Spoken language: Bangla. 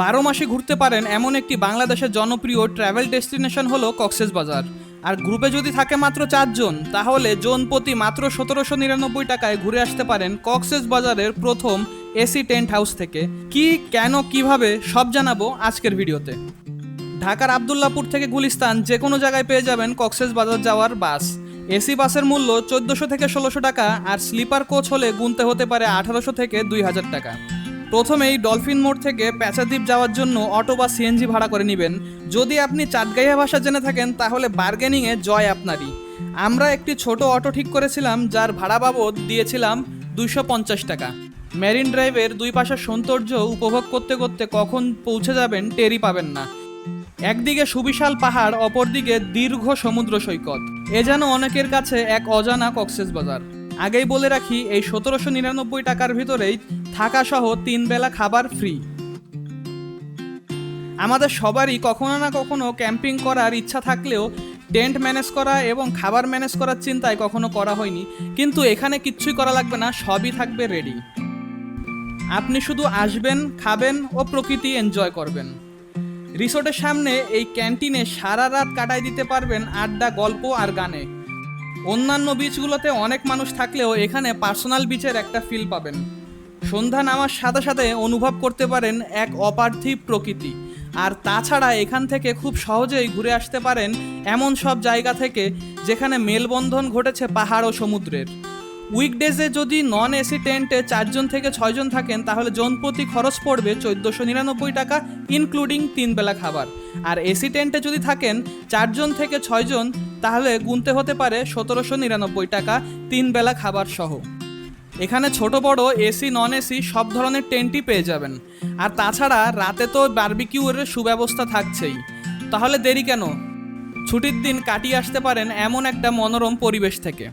বারো মাসে ঘুরতে পারেন এমন একটি বাংলাদেশের জনপ্রিয় ট্রাভেল ডেস্টিনেশন হলো কক্সেস বাজার আর গ্রুপে যদি থাকে মাত্র চারজন, তাহলে জন প্রতি মাত্র সতেরোশো নিরানব্বই টাকায় ঘুরে আসতে পারেন কক্সেস বাজারের প্রথম এসি টেন্ট হাউস থেকে। কি, কেন, কীভাবে, সব জানাব আজকের ভিডিওতে। ঢাকার আবদুল্লাপুর থেকে গুলিস্তান যে কোনো জায়গায় পেয়ে যাবেন কক্সেস বাজার যাওয়ার বাস। এসি বাসের মূল্য চোদ্দোশো থেকে ষোলোশো টাকা, আর স্লিপার কোচ হলে গুনতে হতে পারে আঠারোশো থেকে দুই হাজার টাকা। প্রথমেই ডলফিন মোড় থেকে প্যাচাদ্বীপ যাওয়ার জন্য অটো বা সিএনজি ভাড়া করে নেবেন। যদি আপনি চাটগাইয়া ভাষা জেনে থাকেন, তাহলে বার্গেনিংয়ে জয় আপনারই। আমরা একটি ছোট অটো ঠিক করেছিলাম, যার ভাড়া বাবদ দিয়েছিলাম দুইশো পঞ্চাশ টাকা। মেরিন ড্রাইভের দুই পাশের সৌন্দর্য উপভোগ করতে করতে কখন পৌঁছে যাবেন টেরি পাবেন না। একদিকে সুবিশাল পাহাড়, অপরদিকে দীর্ঘ সমুদ্র সৈকত। এ যেন অনেকের কাছে এক অজানা কক্সেস বাজার। আগেই বলে রাখি, এই সতেরোশো নিরানব্বই টাকার ভিতরেই থাকা সহ তিন বেলা খাবার ফ্রি আমাদের সবারই কখনো না কখনো ক্যাম্পিং করার ইচ্ছা থাকলেও টেন্ট ম্যানেজ করা এবং খাবার ম্যানেজ করার চিন্তায় কখনো করা হয়নি। কিন্তু এখানে কিচ্ছুই করা লাগবে না, সবই থাকবে রেডি আপনি শুধু আসবেন, খাবেন ও প্রকৃতি এনজয় করবেন। রিসোর্টের সামনে এই ক্যান্টিনে সারা রাত কাটায় দিতে পারবেন আড্ডা, গল্প আর গানে। অন্যান্য বিচগুলোতে অনেক মানুষ থাকলেও এখানে পার্সোনাল বিচের একটা ফিল পাবেন। সন্ধ্যা নামার সাথে সাথে অনুভব করতে পারেন এক অপার্থিব প্রকৃতি। আর তাছাড়া এখান থেকে খুব সহজেই ঘুরে আসতে পারেন এমন সব জায়গা থেকে যেখানে মেলবন্ধন ঘটেছে পাহাড় ও সমুদ্রের। উইকডেজে যদি নন এসি টেন্টে চারজন থেকে ছয়জন থাকেন, তাহলে জন প্রতি খরচ পড়বে চোদ্দোশো নিরানব্বই টাকা ইনক্লুডিং তিন বেলা খাবার। আর এসি টেন্টে যদি থাকেন চারজন থেকে ছয়জন, তাহলে গুনতে হতে পারে সতেরোশো নিরানব্বই টাকা, তিন বেলা খাবার সহ। এখানে ছোট, বড়, এসি নন এসি সব ধরনের টেন্টই পেয়ে যাবেন। আর তাছাড়া রাতে তো বার্বিকিউয়ের সুব্যবস্থা থাকছেই। তাহলে দেরি কেন? ছুটির দিন কাটিয়ে আসতে পারেন এমন একটা মনোরম পরিবেশ থেকে।